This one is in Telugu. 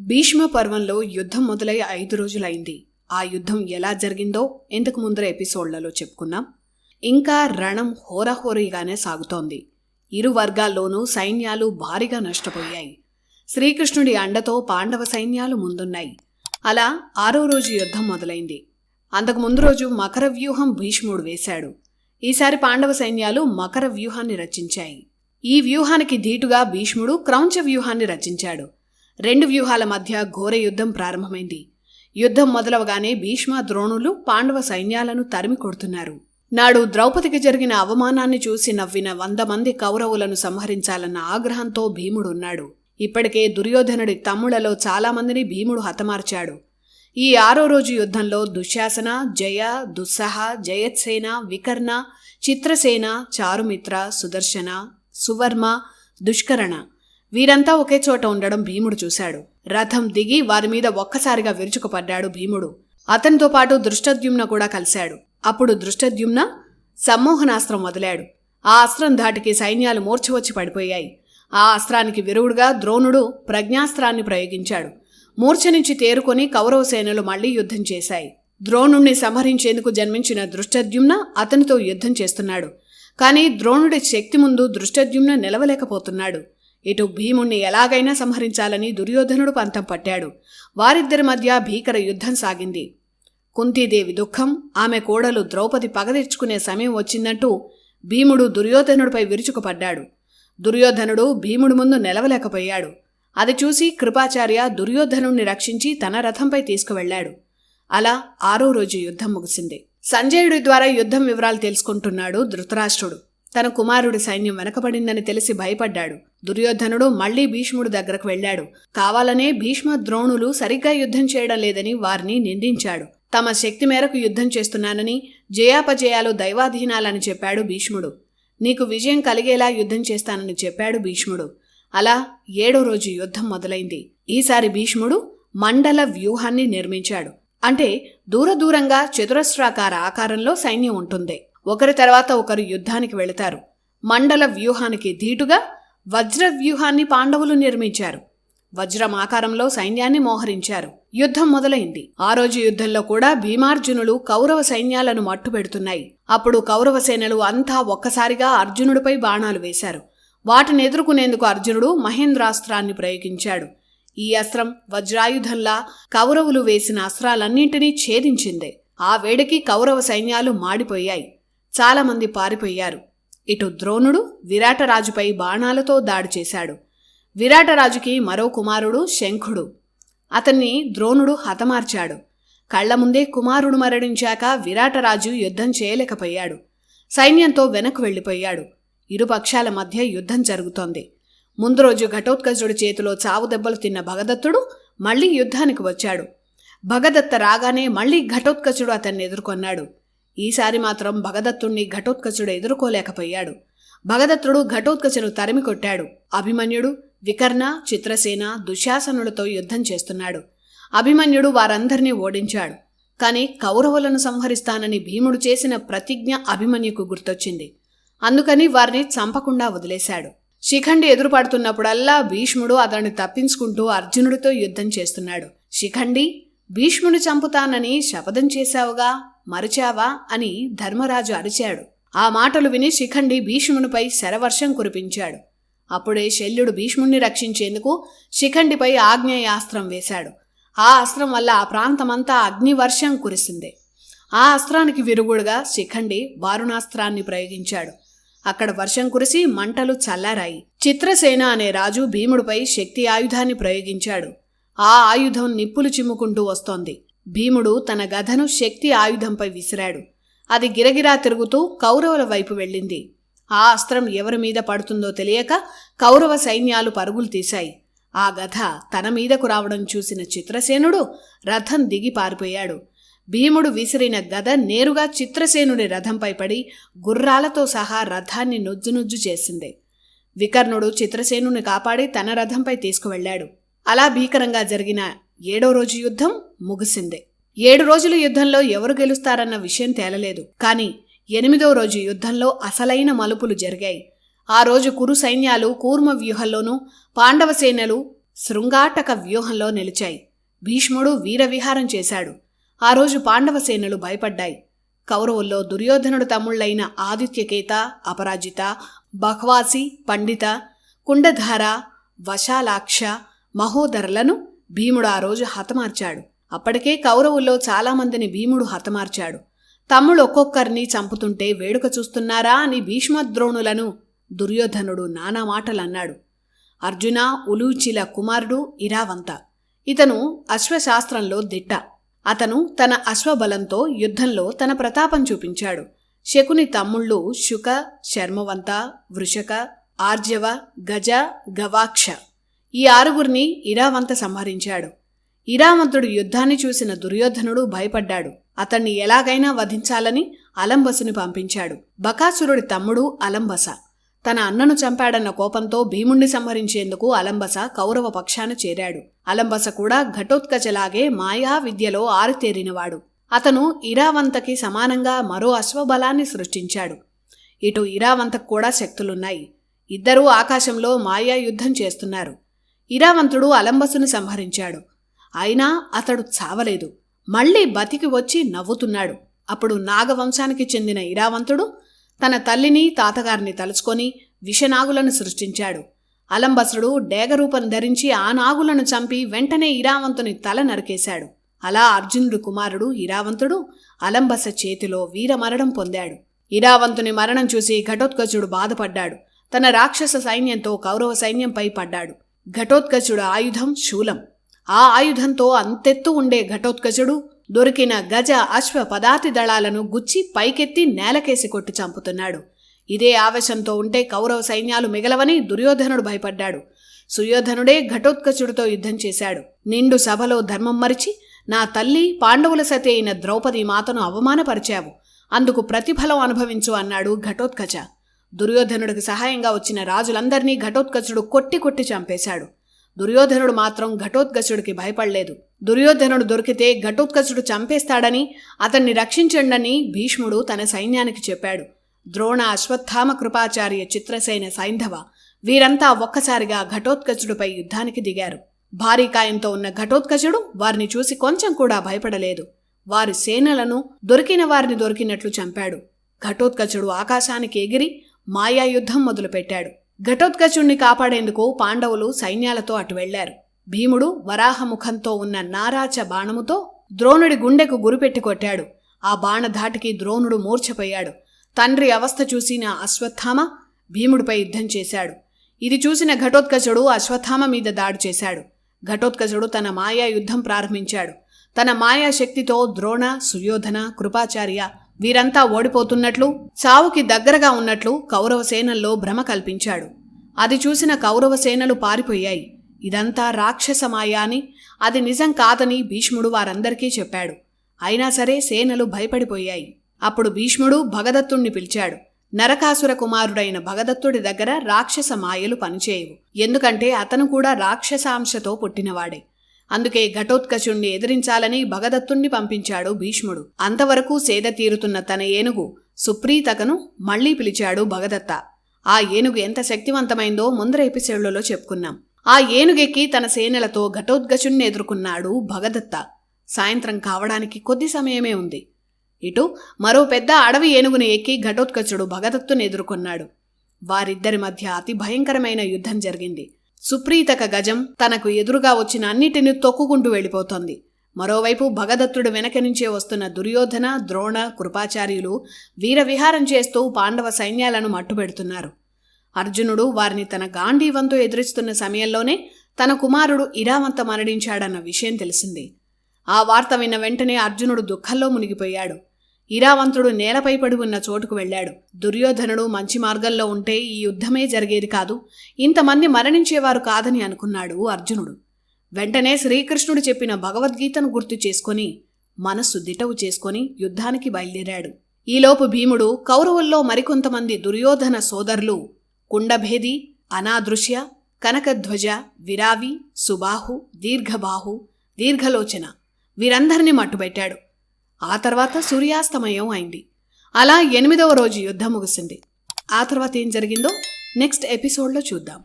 భీష్మ పర్వంలో యుద్ధం మొదలై ఐదు రోజులైంది. ఆ యుద్ధం ఎలా జరిగిందో ఇంతకు ముందర ఎపిసోడ్లలో చెప్పుకున్నాం. ఇంకా రణం హోరాహోరీగానే సాగుతోంది. ఇరు వర్గాల్లోనూ సైన్యాలు భారీగా నష్టపోయాయి. శ్రీకృష్ణుడి అండతో పాండవ సైన్యాలు ముందున్నాయి. అలా ఆరో రోజు యుద్ధం మొదలైంది. అంతకు ముందు రోజు మకర వ్యూహం భీష్ముడు వేశాడు. ఈసారి పాండవ సైన్యాలు మకర వ్యూహాన్ని రచించాయి. ఈ వ్యూహానికి ధీటుగా భీష్ముడు క్రౌంచ వ్యూహాన్ని రచించాడు. రెండు వ్యూహాల మధ్య ఘోర యుద్ధం ప్రారంభమైంది. యుద్ధం మొదలవగానే భీష్మ ద్రోణులు పాండవ సైన్యాలను తరిమి కొడుతున్నారు. నాడు ద్రౌపదికి జరిగిన అవమానాన్ని చూసి నవ్విన వంద మంది కౌరవులను సంహరించాలన్న ఆగ్రహంతో భీముడున్నాడు ఇప్పటికే దుర్యోధనుడి తమ్ముళ్ళలో చాలామందిని భీముడు హతమార్చాడు. ఈ ఆరో రోజు యుద్ధంలో దుశ్శాసన జయ దుస్సహ జయత్సేన వికర్ణ చిత్రసేన చారుమిత్ర సుదర్శన సువర్మ దుష్కరణ వీరంతా ఒకే చోట ఉండడం భీముడు చూశాడు. రథం దిగి వారి మీద ఒక్కసారిగా విరుచుకుపడ్డాడు భీముడు. అతనితో పాటు దృష్టద్యుమ్న కూడా కలిశాడు. అప్పుడు దృష్టద్యుమ్న సమ్మోహనాస్త్రం వదిలాడు. ఆ అస్త్రం ధాటికి సైన్యాలు మూర్ఛవచ్చి పడిపోయాయి. ఆ అస్త్రానికి విరుగుడుగా ద్రోణుడు ప్రజ్ఞాస్త్రాన్ని ప్రయోగించాడు. మూర్ఛ నుంచి తేరుకొని కౌరవ సేనలు మళ్ళీ యుద్ధం చేశాయి. ద్రోణుణ్ణి సంహరించేందుకు జన్మించిన దృష్టద్యుమ్న అతనితో యుద్ధం చేస్తున్నాడు. కానీ ద్రోణుడి శక్తి ముందు దృష్టద్యుమ్న నిలవలేకపోతున్నాడు. ఇటు భీముణ్ణి ఎలాగైనా సంహరించాలని దుర్యోధనుడు పంతం పట్టాడు. వారిద్దరి మధ్య భీకర యుద్ధం సాగింది. కుంతీదేవి దుఃఖం ఆమె కోడలు ద్రౌపది పగదెచ్చుకునే సమయం వచ్చిందంటూ భీముడు దుర్యోధనుడిపై విరుచుకుపడ్డాడు. దుర్యోధనుడు భీముడి ముందు నిలవలేకపోయాడు. అది చూసి కృపాచార్య దుర్యోధనుణ్ణి రక్షించి తన రథంపై తీసుకువెళ్ళాడు అలా ఆరో రోజు యుద్ధం ముగిసింది. సంజయుడి ద్వారా యుద్ధం వివరాలు తెలుసుకుంటున్నాడు ధృతరాష్ట్రుడు. తన కుమారుడి సైన్యం వెనకబడిందని తెలిసి భయపడ్డాడు. దుర్యోధనుడు మళ్ళీ భీష్ముడి దగ్గరకు వెళ్ళాడు కావాలనే భీష్మ ద్రోణులు సరిగ్గా యుద్ధం చేయడం లేదని వారిని నిందించాడు. తమ శక్తి మేరకు యుద్ధం చేస్తున్నానని జయాపజయాలు దైవాధీనాలని చెప్పాడు భీష్ముడు. నీకు విజయం కలిగేలా యుద్ధం చేస్తానని చెప్పాడు భీష్ముడు. అలా ఏడో రోజు యుద్ధం మొదలైంది. ఈసారి భీష్ముడు మండల వ్యూహాన్ని నిర్మించాడు. అంటే దూర దూరంగా చతురస్రాకార ఆకారంలో సైన్యం ఉంటుంది. ఒకరి తర్వాత ఒకరు యుద్ధానికి వెళతారు. మండల వ్యూహానికి ధీటుగా వజ్ర వ్యూహాన్ని పాండవులు నిర్మించారు. వజ్రం ఆకారంలో సైన్యాన్ని మోహరించారు. యుద్ధం మొదలైంది. ఆ రోజు యుద్ధంలో కూడా భీమార్జునులు కౌరవ సైన్యాలను మట్టుపెడుతున్నాయి అప్పుడు కౌరవ సేనలు అంతా ఒక్కసారిగా అర్జునుడిపై బాణాలు వేశారు. వాటిని ఎదుర్కొనేందుకు అర్జునుడు మహేంద్రాస్త్రాన్ని ప్రయోగించాడు. ఈ అస్త్రం వజ్రాయుధంలా కౌరవులు వేసిన అస్త్రాలన్నింటినీ ఛేదించింది. ఆ వేడికి కౌరవ సైన్యాలు మాడిపోయాయి. చాలామంది పారిపోయారు. ఇటు ద్రోణుడు విరాటరాజుపై బాణాలతో దాడి చేశాడు. విరాటరాజుకి మరో కుమారుడు శంఖుడు. అతన్ని ద్రోణుడు హతమార్చాడు. కళ్ళ ముందే కుమారుడు మరణించాక విరాటరాజు యుద్ధం చేయలేకపోయాడు. సైన్యంతో వెనక్కు వెళ్ళిపోయాడు. ఇరుపక్షాల మధ్య యుద్ధం జరుగుతోంది. ముందు రోజు ఘటోత్కజుడి చేతిలో చావు దెబ్బలు తిన్న భగదత్తుడు మళ్ళీ యుద్ధానికి వచ్చాడు. భగదత్త రాగానే మళ్ళీ ఘటోత్కచుడు అతన్ని ఎదుర్కొన్నాడు. ఈసారి మాత్రం భగదత్తుణ్ణి ఘటోత్కచుడు ఎదుర్కోలేకపోయాడు. భగదత్తుడు ఘటోత్కచుడు తరిమి కొట్టాడు. అభిమన్యుడు వికర్ణ చిత్రసేన దుశ్శాసనులతో యుద్ధం చేస్తున్నాడు. అభిమన్యుడు వారందరినీ ఓడించాడు. కాని కౌరవులను సంహరిస్తానని భీముడు చేసిన ప్రతిజ్ఞ అభిమన్యుకు గుర్తొచ్చింది. అందుకని వారిని చంపకుండా వదిలేశాడు. శిఖండి ఎదురుపడుతున్నప్పుడల్లా భీష్ముడు అతన్ని తప్పించుకుంటూ అర్జునుడితో యుద్ధం చేస్తున్నాడు. శిఖండి భీష్ముని చంపుతానని శపథం చేశావుగా? మరిచావా అని ధర్మరాజు అరిచాడు. ఆ మాటలు విని శిఖండి భీష్మునిపై శరవర్షం కురిపించాడు. అప్పుడే శల్యుడు భీష్ముణ్ణి రక్షించేందుకు శిఖండిపై ఆగ్నేయాస్త్రం వేశాడు. ఆ అస్త్రం వల్ల ఆ ప్రాంతమంతా అగ్నివర్షం కురిసింది. ఆ అస్త్రానికి విరుగుడుగా శిఖండి వారుణాస్త్రాన్ని ప్రయోగించాడు. అక్కడ వర్షం కురిసి మంటలు చల్లారాయి. చిత్రసేన అనే రాజు భీముడిపై శక్తి ఆయుధాన్ని ప్రయోగించాడు. ఆ ఆయుధం నిప్పులు చిమ్ముకుంటూ వస్తోంది. భీముడు తన గధను శక్తి ఆయుధంపై విసిరాడు. అది గిరగిరా తిరుగుతూ కౌరవుల వైపు వెళ్ళింది. ఆ అస్త్రం ఎవరి మీద పడుతుందో తెలియక కౌరవ సైన్యాలు పరుగులు తీశాయి. ఆ గధ తన మీదకు రావడం చూసిన చిత్రసేనుడు రథం దిగి పారిపోయాడు. భీముడు విసిరిన గద నేరుగా చిత్రసేనుడి రథంపై పడి గుర్రాలతో సహా రథాన్ని నుజ్జునుజ్జు చేసింది. వికర్ణుడు చిత్రసేనుని కాపాడి తన రథంపై తీసుకువెళ్ళాడు అలా భీకరంగా జరిగిన ఏడో రోజు యుద్ధం ముగిసిందే. ఏడు రోజుల యుద్ధంలో ఎవరు గెలుస్తారన్న విషయం తేలలేదు. కానీ ఎనిమిదో రోజు యుద్ధంలో అసలైన మలుపులు జరిగాయి. ఆ రోజు కురు సైన్యాలు కూర్మ వ్యూహంలోనూ పాండవ సేనలు శృంగాటక వ్యూహంలో నిలిచాయి. భీష్ముడు వీరవిహారం చేశాడు. ఆ రోజు పాండవ సేనలు భయపడ్డాయి. కౌరవుల్లో దుర్యోధనుడు తమ్ముళ్ళైన ఆదిత్యకేత అపరాజిత బహ్వాసి పండిత కుండధార వశాలాక్ష మహోదరులను భీముడు ఆ రోజు హతమార్చాడు. అప్పటికే కౌరవుల్లో చాలామందిని భీముడు హతమార్చాడు. తమ్ముడు ఒక్కొక్కరిని చంపుతుంటే వేడుక చూస్తున్నారా అని భీష్మద్రోణులను దుర్యోధనుడు నానా మాటలన్నాడు. అర్జున ఉలూచిల కుమారుడు ఇరావంత. ఇతను అశ్వశాస్త్రంలో దిట్ట. అతను తన అశ్వబలంతో యుద్ధంలో తన ప్రతాపం చూపించాడు. శకుని తమ్ముళ్ళు శుక శర్మవంత వృషక ఆర్జవ గజ గవాక్ష. ఈ ఆరుగురిని ఇరావంత సంహరించాడు. ఇరావంతుడు యుద్ధాన్ని చూసిన దుర్యోధనుడు భయపడ్డాడు. అతన్ని ఎలాగైనా వధించాలని అలంబసుని పంపించాడు. బకాసురుడి తమ్ముడు అలంబస. తన అన్నను చంపాడన్న కోపంతో భీముణ్ణి సంహరించేందుకు అలంబస కౌరవ పక్షాన చేరాడు. అలంబస కూడా ఘటోత్కచలాగే మాయా విద్యలో ఆరితేరినవాడు. అతను ఇరావంతకి సమానంగా మరో అశ్వబలాన్ని సృష్టించాడు. ఇటు ఇరావంతకు కూడా శక్తులున్నాయి. ఇద్దరూ ఆకాశంలో మాయా యుద్ధం చేస్తున్నారు. ఇరావంతుడు అలంబసును సంహరించాడు. అయినా అతడు చావలేదు. మళ్ళీ బతికి వచ్చి నవ్వుతున్నాడు. అప్పుడు నాగవంశానికి చెందిన ఇరావంతుడు తన తల్లిని తాతగారిని తలుచుకొని విషనాగులను సృష్టించాడు. అలంబసుడు డేగరూపం ధరించి ఆ నాగులను చంపి వెంటనే ఇరావంతుని తల నరికేశాడు. అలా అర్జునుడు కుమారుడు ఇరావంతుడు అలంబస చేతిలో వీరమరణం పొందాడు. ఇరావంతుని మరణం చూసి ఘటోత్కచుడు బాధపడ్డాడు. తన రాక్షస సైన్యంతో కౌరవ సైన్యంపై పడ్డాడు. ఘటోత్కచుడు ఆయుధం శూలం. ఆ ఆయుధంతో అంతెత్తు ఉండే ఘటోత్కచుడు దొరికిన గజ అశ్వ పదాతి దళాలను గుచ్చి పైకెత్తి నేలకేసి కొట్టి చంపుతున్నాడు. ఇదే ఆవేశంతో ఉంటే కౌరవ సైన్యాలు మిగలవని దుర్యోధనుడు భయపడ్డాడు. సుయోధనుడే ఘటోత్కచుడితో యుద్ధం చేశాడు. నిండు సభలో ధర్మం మరిచి నా తల్లి పాండవుల సతి అయిన ద్రౌపది మాతను అవమానపరిచావు. అందుకు ప్రతిఫలం అనుభవించు అన్నాడు ఘటోత్కచ. దుర్యోధనుడికి సహాయంగా వచ్చిన రాజులందరినీ ఘటోత్కచుడు కొట్టి కొట్టి చంపేశాడు. దుర్యోధనుడు మాత్రం ఘటోత్కచుడికి భయపడలేదు. దుర్యోధనుడు దొరికితే ఘటోత్కచుడు చంపేస్తాడని అతన్ని రక్షించండని భీష్ముడు తన సైన్యానికి చెప్పాడు. ద్రోణ అశ్వత్థామ కృపాచార్య చిత్రసేన సైంధవ వీరంతా ఒక్కసారిగా ఘటోత్కచుడిపై యుద్ధానికి దిగారు. భారీ కాయంతో ఉన్న ఘటోత్కచుడు వారిని చూసి కొంచెం కూడా భయపడలేదు. వారి సేనలను దొరికిన వారిని దొరికినట్లు చంపాడు. ఘటోత్కచుడు ఆకాశానికి ఎగిరి మాయా యుద్ధం మొదలుపెట్టాడు. ఘటోత్కచుణ్ణి కాపాడేందుకు పాండవులు సైన్యాలతో అటు వెళ్ళారు భీముడు వరాహముఖంతో ఉన్న నారాచ బాణముతో ద్రోణుడి గుండెకు గురిపెట్టి కొట్టాడు. ఆ బాణధాటికి ద్రోణుడు మూర్ఛపోయాడు. తండ్రి అవస్థ చూసిన అశ్వత్థామ భీముడిపై యుద్ధం చేశాడు. ఇది చూసిన ఘటోత్కచుడు అశ్వత్థామ మీద దాడి చేశాడు. ఘటోత్కచుడు తన మాయా యుద్ధం ప్రారంభించాడు. తన మాయా శక్తితో ద్రోణ సుయోధన కృపాచార్య వీరంతా ఓడిపోతున్నట్లు చావుకి దగ్గరగా ఉన్నట్లు కౌరవ సేనల్లో భ్రమ కల్పించాడు. అది చూసిన కౌరవ సేనలు పారిపోయాయి. ఇదంతా రాక్షసమాయా అని అది నిజం కాదని భీష్ముడు వారందరికీ చెప్పాడు. అయినా సరే సేనలు భయపడిపోయాయి. అప్పుడు భీష్ముడు భగదత్తుణ్ణి పిలిచాడు. నరకాసుర కుమారుడైన భగదత్తుడి దగ్గర రాక్షస మాయలు పనిచేయవు. ఎందుకంటే అతను కూడా రాక్షసాంశతో పుట్టినవాడే. అందుకే ఘటోత్కచుణ్ణి ఎదిరించాలని భగదత్తుణ్ణి పంపించాడు భీష్ముడు. అంతవరకు సేద తీరుతున్న తన ఏనుగు సుప్రీతకను మళ్ళీ పిలిచాడు భగదత్త. ఆ ఏనుగు ఎంత శక్తివంతమైందో ముందర ఎపిసోడ్లలో చెప్పుకున్నాం. ఆ ఏనుగెక్కి తన సేనలతో ఘటోత్కచుణ్ణి ఎదుర్కొన్నాడు భగదత్త. సాయంత్రం కావడానికి కొద్ది సమయమే ఉంది. ఇటు మరో పెద్ద అడవి ఏనుగుని ఎక్కి ఘటోత్కచుడు భగదత్తుని ఎదుర్కొన్నాడు. వారిద్దరి మధ్య అతి భయంకరమైన యుద్ధం జరిగింది. సుప్రీతక గజం తనకు ఎదురుగా వచ్చిన అన్నిటిని తొక్కుకుంటూ వెళ్ళిపోతోంది. మరోవైపు భగదత్తుడు వెనక నుంచే వస్తున్న దుర్యోధన ద్రోణ కృపాచార్యులు వీరవిహారం చేస్తూ పాండవ సైన్యాలను మట్టుబెడుతున్నారు. అర్జునుడు వారిని తన గాంధీవంతో ఎదురిస్తున్న సమయంలోనే తన కుమారుడు ఇరావంత మరణించాడన్న విషయం తెలిసింది. ఆ వార్త విన్న వెంటనే అర్జునుడు దుఃఖంలో మునిగిపోయాడు. ఇరావంతుడు నేలపై పడి ఉన్న చోటుకు వెళ్ళాడు. దుర్యోధనుడు మంచి మార్గంలో ఉంటే ఈ యుద్ధమే జరిగేది కాదు. ఇంతమంది మరణించేవారు కాదని అనుకున్నాడు అర్జునుడు. వెంటనే శ్రీకృష్ణుడు చెప్పిన భగవద్గీతను గుర్తు చేసుకొని మనస్సు దిటవు చేసుకొని యుద్ధానికి బయలుదేరాడు. ఈలోపు భీముడు కౌరవుల్లో మరికొంతమంది దుర్యోధన సోదరులు కుండభేది అనాదృశ్య కనకధ్వజ విరావి సుబాహు దీర్ఘబాహు దీర్ఘలోచన వీరందరినీ మట్టుబెట్టాడు. ఆ తర్వాత సూర్యాస్తమయం అయింది. అలా ఎనిమిదవ రోజు యుద్ధం ముగిసింది. ఆ తర్వాత ఏం జరిగిందో నెక్స్ట్ ఎపిసోడ్లో చూద్దాం.